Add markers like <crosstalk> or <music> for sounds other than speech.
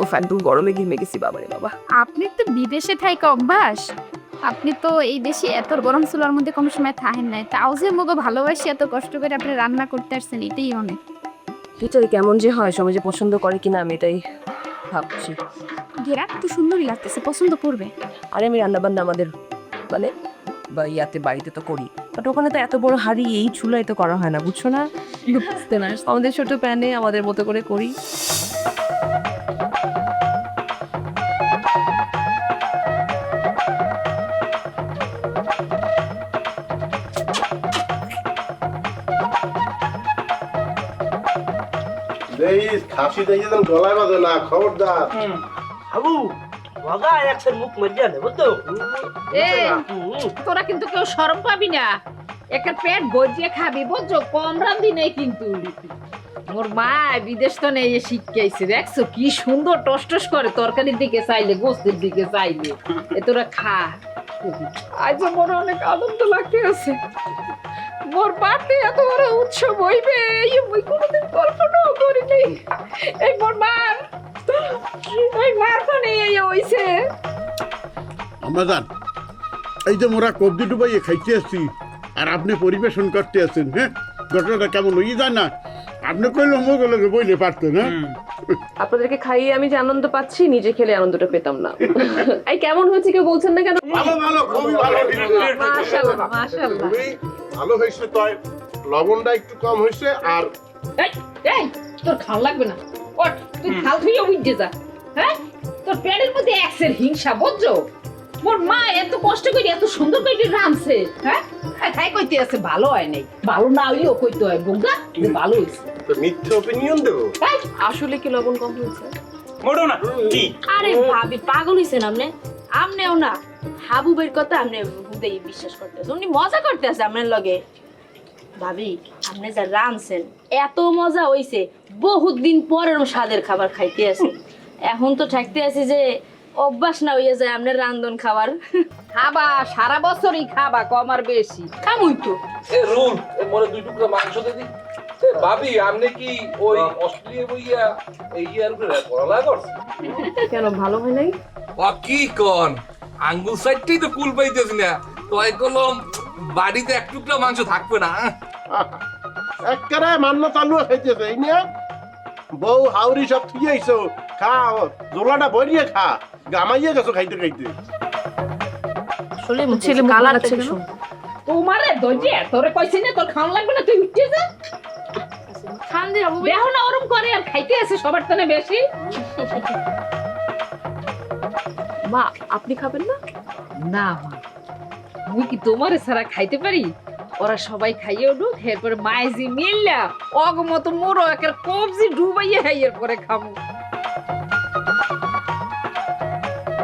ও একদম গরমে ঘেমে গেছি বাবারে বাবা। আপনি তো বিদেশে থাইকা অভ্যাস। আপনি তো এই দেশে এত গরম চুলার মধ্যে কম সময় থাকেন নাই। তাও যে মুগো ভালোবাসি এত কষ্ট করে আপনি রান্না করতে আসছেন এটাই অনেক। এটাই কেমন যে হয় সমাজে পছন্দ করে কিনা আমি এটাই ভাবছি। ঘেরা তো সুন্দরই লাগতেছে পছন্দ করবে। আরে আমি রান্না বান্না আমাদের মানে বা ইয়াতে বাড়িতে তো করি। বাট ওখানে তো এত বড় হাড়ি এই চুলায় তো করা হয় না বুঝছ না? <laughs> বুঝতে না আমাদের ছোট প্যানে আমাদের মতো করে করি। খাসি দেখে যেন গলায় বাজে না খবরদার। আবু মুখ মরিয়া নেব তো। তোরা কিন্তু কেউ সরম পাবি না। একটা পেট গজিয়ে খাবি বুঝছ? কম রান্ধি নেই কিন্তু। মোর মা বিদেশ তো নেই শিখাইছে দেখছ? কি সুন্দর টস টস করে তরকারির দিকে চাইলে গোস্তের দিকে চাইলে। এ তোরা খা। আজ মোর অনেক আনন্দ লাগতে আছে। মোর বাড়িতে এত বড় উৎসব হইবে এই মুই কোনোদিন কল্পনাও করি নাই এই মোর মা এই মার ফোনে এই হইছে। আমাদান এই যে মোরা কবজি ডুবাইয়ে খাইতে আসছি আর আপনি পরিবেশন করতে আছেন হ্যাঁ? ঘটনাটা কেমন হয়ে যায় না আপনি কইলে বইলে পারতেন হ্যাঁ আপনাদেরকে খাইয়ে আমি যে আনন্দ পাচ্ছি নিজে খেলে আনন্দটা পেতাম না। এই কেমন হয়েছে কেউ বলছেন না কেন? ভালো ভালো খুবই ভালো। মাশাআল্লাহ মাশাআল্লাহ। ভালো হয়েছে তয় লবণটা একটু কম হয়েছে আর এই এই তোর খাল লাগবে না। ওঠ তুই খাল ধুইয়া উঠে যা হ্যাঁ? তোর পেটের মধ্যে একসের হিংসা বুঝছ? মোর মা এত কষ্ট করে এত সুন্দর করে রাঁধছে হ্যাঁ? আর খাই কইতে আছে ভালো হয় নাই। ভালো না হইলেও কইতে হয় বোকা যে ভালো হয়েছে তো মিথ্যে ওপিনিয়ন দেবো? আসলে কি লবণ কম হয়েছে? না কি? আরে ভাবি পাগল হইছেন আপনি? আমনেও না। হাবু বের কথা আপনি হুদেই বিশ্বাস করতেছে উনি মজা করতেছে আপনার লগে। ভাবি আপনি যা রানছেন এত মজা হইছে। বহুত দিন পরের স্বাদের খাবার খাইতে আছে। এখন তো থাকতে আছি যে অভ্যাস না হইয়া যায় আপনার রান্ধন খাবার। খাবা সারা বছরই খাবা কম আর বেশি। খামুই তো। এ রুল মনে দুই টুকরো মাংস ভাবি আপনি কি ওই অস্ট্রেলিয়া বইয়া এই ইয়ার উপরে কেন ভালো হয় নাই? ও কি কন? আঙ্গুল সাইডটাই তো কুল পাইতেছি না। তো কলম বাড়িতে এক টুকরো মাংস থাকবে না একেবারে মান্য চালু খাইতেছে এই নিয়ে। বউ হাউরি সব থুই আইছো। খা জোলাটা ভরিয়ে খা। গামাইয়ে গেছো খাইতে খাইতে। আসলে ছেলে কালার? তোমারে তোরে কইছি না তোর খাওয়া লাগবে না তুই উঠে যা। খান হাবু দেখো না ওরম করে আর খাইতে আছে সবার তনে বেশি। মা আপনি খাবেন না? না মা। মুই কি তোমারে ছাড়া খাইতে পারি? ওরা সবাই খাইয়ে উঠুক এরপরে মাইজি মিললা অগমত মোরো একের কবজি ডুবাইয়ে পরে খামু।